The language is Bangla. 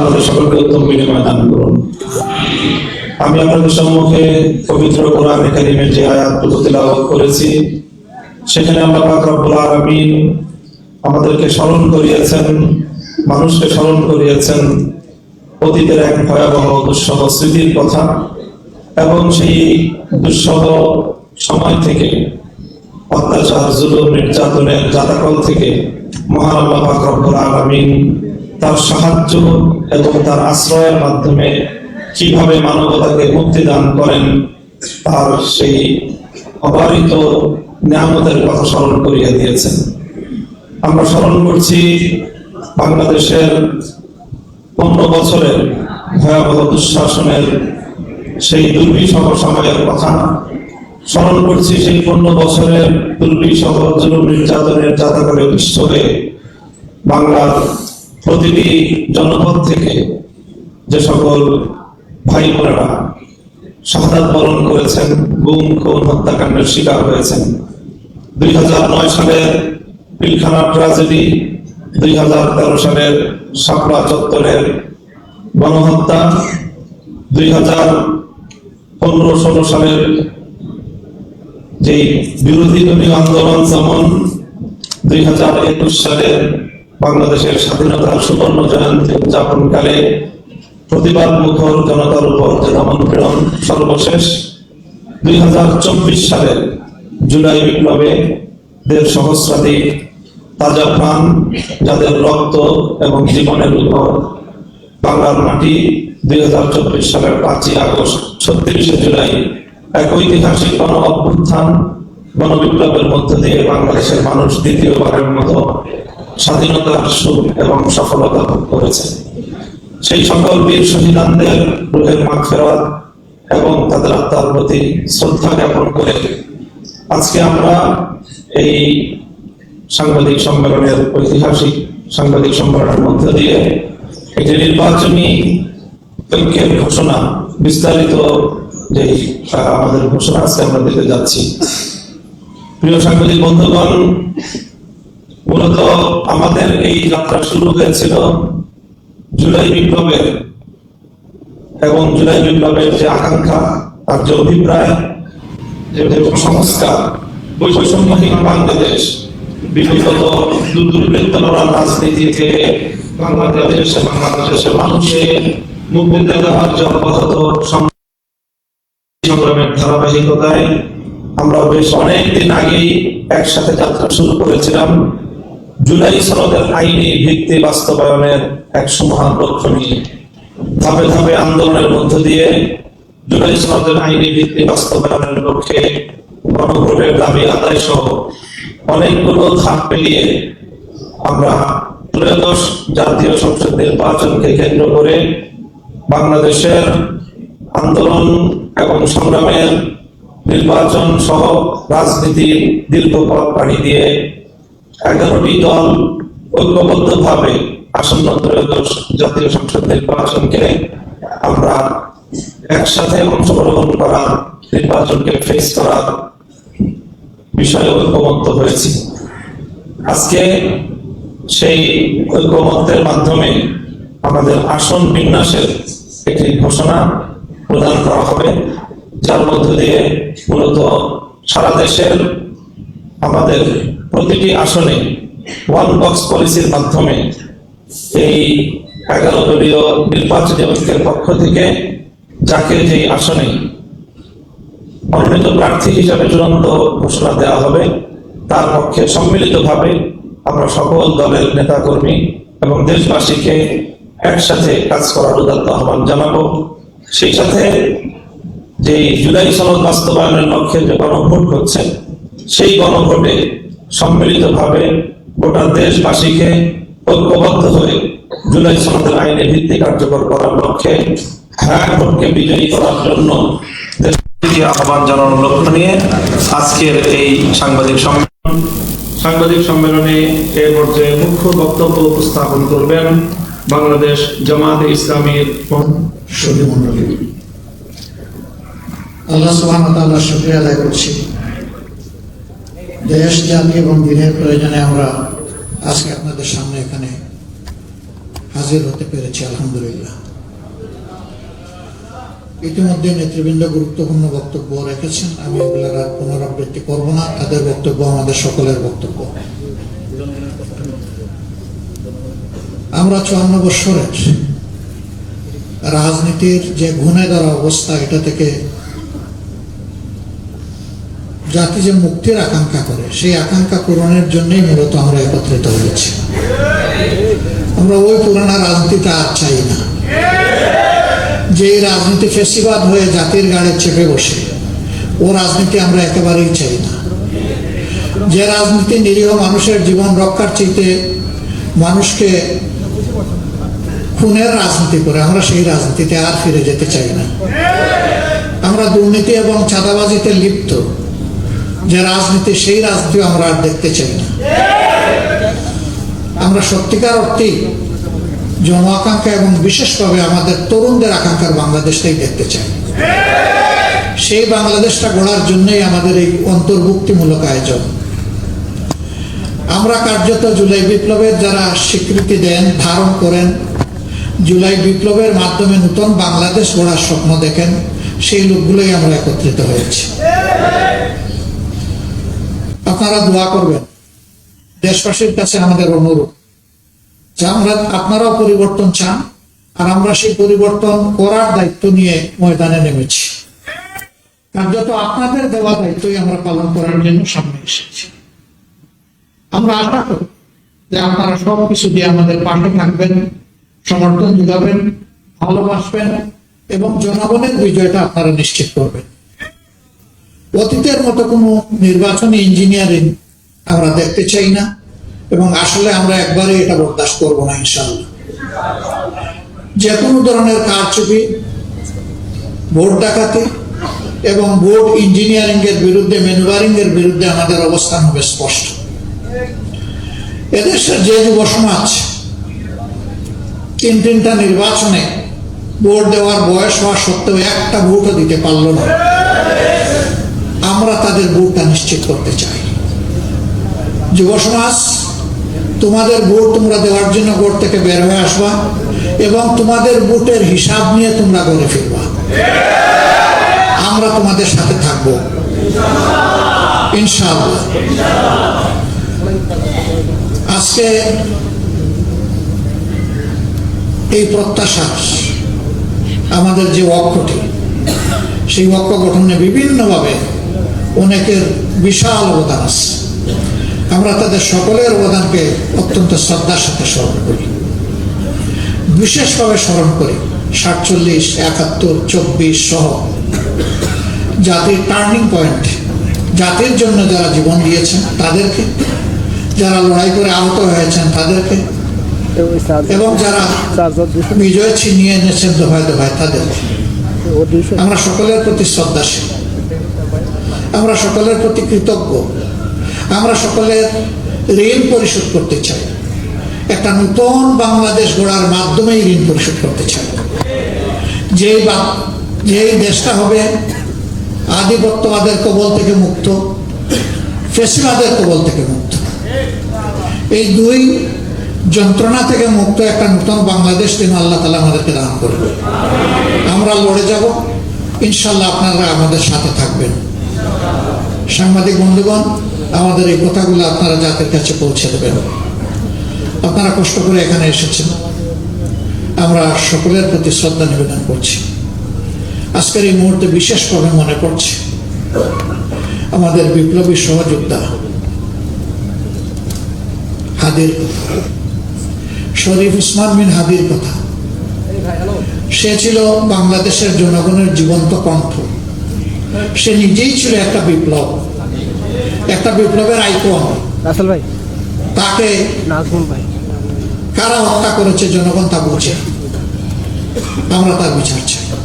আমাদের সকলকে করুন। আমি আপনাদের সম্মুখে পবিত্র কোরআন যে করেছি, সেখানে আল্লাহ পাক রব্বুল আলামিন আমাদেরকে স্মরণ করিয়েছেন, মানুষকে স্মরণ করিয়েছেন অতীতের এক ভয়াবহ দুঃসহ স্মৃতির কথা এবং সেই দুঃসহ সময় থেকে, অত্যাচার, জুলুম, নির্যাতনের জাতাকল থেকে মহান আল্লাহ পাক রব্বুল আলামিন তার সাহায্য এবং তার আশ্রয়ের মাধ্যমে কীভাবে মানবতাকে মুক্তি দান করেন, তার সেই অবারিত নিয়ামতের কথা স্মরণ করিয়া দিয়েছেন। আমরা স্মরণ করছি বাংলাদেশের পনেরো বছরের ভয়াবহ দুঃশাসনের সেই দুর্বিষহ সময়ের কথা। স্মরণ করছি সেই পনেরো বছরের দুর্বিষহ জুলুম নির্যাতনের উৎস হয়ে বাংলার প্রতিটি জনপদ থেকে যে সকল ভাই বোনেরা শাহাদাত বরণ করেছেন, গুম, খুন, হত্যাকাণ্ডের শিকার হয়েছেন, দুই হাজার নয় সালের পিলখানা ট্রাজেডি দুই হাজার তেরো সালের শাপলা চত্বরের গণহত্যা, দুই হাজার পনেরো ষোলো সালের যে বিরোধী আন্দোলন যেমন দুই হাজার একুশ সালের বাংলাদেশের স্বাধীনতার সুবর্ণ জয়ন্তী উদযাপনকালে প্রতিবাদ মুখর জনতার উপর দমন সর্বশেষ দুই হাজার চব্বিশ সালের জুলাই বিপ্লবে দেড় সহস্রাধিক তাজা প্রাণ, যাদের রক্ত এবং জীবনের উপর বাংলার মাটি দুই হাজার চব্বিশ সালের পাঁচই আগস্ট ছত্রিশে জুলাই এক ঐতিহাসিক গণ অভ্যুত্থান, গণবিপ্লবের মধ্য দিয়ে বাংলাদেশের মানুষ দ্বিতীয়বারের মতো স্বাধীনতার সুখ এবং সফলতা ভোগ করেছে। সেই সকল বীর শহীদানদের রুহের মাঠ ফেরত এবং তাদের আত্মার প্রতি শ্রদ্ধা জ্ঞাপন করে আজকে আমরা এই সাংবাদিক সম্মেলনের ঐতিহাসিক সাংবাদিক সম্মেলনের মধ্য দিয়ে একটি নির্বাচনী ঐক্যের ঘোষণা, বিস্তারিত যে আমাদের ঘোষণা আজকে আমরা দিতে যাচ্ছি। প্রিয় সাংবাদিক বন্ধুগণ মূলত আমাদের এই যাত্রা শুরু হয়েছিল জুলাই বিপ্লবের। এবং জুলাই বিপ্লবের যে আকাঙ্ক্ষা, তার যে অভিপ্রায়, যে সংস্কার, বৈষম্যহীন বাংলাদেশ, বিগত দুর্বৃত্তরা রাজনীতি থেকে বাংলাদেশ, বাংলাদেশের মানুষের মুক্তি দেওয়ার যে সংগ্রামের ধারাবাহিকতায় আমরা বেশ অনেকদিন আগেই একসাথে যাত্রা শুরু করেছিলাম। জুলাই সনদের আইনি ভিত্তি বাস্তবায়নের এক সুমহান লক্ষ্য নিয়ে ধাপে ধাপে আন্দোলনের মধ্য দিয়ে জুলাই সনদের আইনি ভিত্তি বাস্তবায়নের লক্ষ্যে গণভোটের দাবি আদায় সহ অনেকগুলো ধাপ পেরিয়ে আমরা ত্রয়োদশ জাতীয় সংসদ নির্বাচনকে কেন্দ্র করে বাংলাদেশের আন্দোলন এবং সংগ্রামের নির্বাচন সহ রাজনীতির দীর্ঘ পথ পাড়ি দিয়ে এগারোটি দল ঐক্যবদ্ধ ভাবে আসন্ন ত্রয়োদশ জাতীয় সংসদ নির্বাচনকে আমরা একসাথে অংশগ্রহণ করা নির্বাচনকে ফেস করার বিষয়ে ঐক্যবদ্ধ হয়েছি। আজকে সেই ঐক্যমত্যের মাধ্যমে আমাদের আসন বিন্যাসের একটি ঘোষণা প্রদান করা হবে, যার মধ্য দিয়ে মূলত সারা দেশের আমাদের প্রতিটি আসনে ওয়ান বক্স পলিসির মাধ্যমে এই এগারো দলীয় নির্বাচনী ঐক্যের পক্ষ থেকে যাকে যে আসনে মনোনীত প্রার্থী হিসাবে চূড়ান্ত ঘোষণা দেওয়া হবে, তার পক্ষে সম্মিলিতভাবে আমরা সকল দলের নেতাকর্মী এবং দেশবাসীকে একসাথে কাজ করার উদাত্ত আহ্বান জানাব। সেই সাথে যে জুলাই সনদ বাস্তবায়নের লক্ষ্যে যে গণভোট হচ্ছে, সেই গণভোটে সম্মিলিতভাবে গোটা দেশবাসীকে ঐক্যবদ্ধ হয়ে জুলাই সনদের আইনে ভিত্তি কার্যকর করার লক্ষ্যে হ্যাঁ বিজয়ী করার জন্য আহ্বান জানানোর লক্ষ্য নিয়ে আজকের এই সাংবাদিক সম্মেলন। সাংবাদিক সম্মেলনে এ পর্যায়ে মুখ্য বক্তব্য উপস্থাপন করবেন বাংলাদেশ জামাতে ইসলামীর আল্লাহ সুবহান তাআলার শুকরিয়া আদায় করছি। দেশ জাতি এবং দিনের প্রয়োজনে আমরা আজকে আপনাদের সামনে এখানে হাজির হতে পেরেছি, আলহামদুলিল্লাহ। ইতিমধ্যে নেতৃবৃন্দ গুরুত্বপূর্ণ বক্তব্য রেখেছেন। আমি এগুলোর আর পুনরাবৃত্তি করব না, তাদের বক্তব্য আমাদের সকলের বক্তব্য। আমরা চুয়ান্ন বৎসরের রাজনীতির যে ঘুণে ধরা অবস্থা, এটা থেকে জাতি যে মুক্তির আকাঙ্ক্ষা করে, সেই আকাঙ্ক্ষা পূরণের জন্যই মূলত আমরা একত্রিত হয়েছি। আমরা ওই পুরানা রাজনীতিটা আর চাই না। যে রাজনীতি ফেসিবাদ হয়ে জাতির গাড়ে চেপে বসে, ও রাজনীতি আমরা একেবারেই চাই না। যে রাজনীতি নিরীহ মানুষের জীবন রক্ষার চাইতে মানুষকে খুনের রাজনীতি করে, আমরা সেই রাজনীতিতে আর ফিরে যেতে চাই না। আমরা দুর্নীতি এবং চাঁদাবাজিতে লিপ্ত। যে রাজনীতি, সেই রাজনীতি আমরা আর দেখতে চাই না। আমরা সত্যিকার অর্থেই জন আকাঙ্ক্ষা এবং বিশেষভাবে আমাদের তরুণদের আকাঙ্ক্ষার বাংলাদেশটাই দেখতে চাই। সেই বাংলাদেশটা গড়ার জন্যই আমাদের এই অন্তর্ভুক্তিমূলক আয়োজন। আমরা কার্যত জুলাই বিপ্লবের যারা স্বীকৃতি দেন, ধারণ করেন, জুলাই বিপ্লবের মাধ্যমে নতুন বাংলাদেশ গড়ার স্বপ্ন দেখেন, সেই লোকগুলোই আমরা একত্রিত হয়েছি। আপনারা দোয়া করবেন। দেশবাসীর কাছে আমাদের অনুরোধ। যে আমরা, আপনারাও পরিবর্তন চান, আর আমরা সেই পরিবর্তন করার দায়িত্ব নিয়ে ময়দানে নেমেছি। কার্যত আপনাদের দেওয়া দায়িত্বই আমরা পালন করার জন্য সামনে এসেছি। আমরা আশা করি যে আপনারা সব কিছু দিয়ে আমাদের পাশে থাকবেন, সমর্থন যোগাবেন, ভালোবাসবেন এবং জনগণের বিজয়টা আপনারা নিশ্চিত করবেন। অতীতের মতো কোনো নির্বাচনী ইঞ্জিনিয়ারিং আমরা দেখতে চাই না, এবং আসলে আমরা একবারে এটা বরদাস্ত করব না ইনশাল্লাহ যে কোনো ধরনের কারচুপি, ভোট ডাকাতি এবং ভোট ইঞ্জিনিয়ারিং এর বিরুদ্ধে ম্যানুভারিং এর বিরুদ্ধে আমাদের অবস্থান হবে স্পষ্ট। এদেশের যে যুব সমাজ তিন তিনটা নির্বাচনে ভোট দেওয়ার বয়স হওয়া সত্ত্বেও একটা ভোটও দিতে পারল না। আমরা তাদের ভোটটা নিশ্চিত করতে চাই। যুব সমাজ, তোমাদের ভোট তোমরা দেওয়ার জন্য ভোট থেকে বের হয়ে আসবা এবং তোমাদের ভোটের হিসাব নিয়ে তোমরা ঘরে ফিরবা। আমরা তোমাদের সাথে থাকব। ইনশাআল্লাহ। আজকে এই প্রত্যাশা আমাদের যে অক্ষটি সেই অক্ষ গঠনে বিভিন্নভাবে অনেকের বিশাল অবদান আছে। আমরা তাদের সকলের অবদানকে অত্যন্ত শ্রদ্ধার সাথে স্মরণ করি। বিশেষভাবে স্মরণ করি, সাতচল্লিশ, একাত্তর, চব্বিশ সহ জাতির টার্নিং পয়েন্ট, জাতির জন্য যারা জীবন দিয়েছেন তাদেরকে, যারা লড়াই করে আহত হয়েছেন তাদেরকে, এবং যারা বিজয় ছিনিয়ে এনেছেন দোহায় দোহায় তাদেরকে। আমরা সকলের প্রতি শ্রদ্ধাশীল। আমরা সকলের প্রতি কৃতজ্ঞ। আমরা সকলের ঋণ পরিশোধ করতে চাই। একটা নতুন বাংলাদেশ গড়ার মাধ্যমেই ঋণ পরিশোধ করতে চাই। যে যে দেশটা হবে আধিপত্যবাদের কবল থেকে মুক্ত, ফেসিবাদের কবল থেকে মুক্ত। এই দুই যন্ত্রণা থেকে মুক্ত একটা নতুন বাংলাদেশ তিনি আল্লাহ তালা আমাদেরকে দান করবে আমরা লড়ে যাব। ইনশাল্লাহ আপনারা আমাদের সাথে থাকবেন। সাংবাদিক বন্ধুগণ, আমাদের এই কথাগুলো আপনারা জাতির কাছে পৌঁছে দেবেন। আপনারা কষ্ট করে এখানে এসেছেন। আমরা সকলের প্রতি শ্রদ্ধা নিবেদন করছি। আজকের এই মুহূর্তে বিশেষভাবে মনে পড়ছে আমাদের বিপ্লবী সহযোদ্ধা হাদির, শরীফ উসমান বিন হাদির কথা। সে ছিল বাংলাদেশের জনগণের জীবন্ত কণ্ঠ। সে নিজেই ছিল একটা বিপ্লব। একটা বিপ্লবের আইকন। রাসেল ভাই। তাকে নাজমুল ভাই। কারা হত্যা করেছে জনগণ তা বুঝে। আমরা তার বিচার চাই।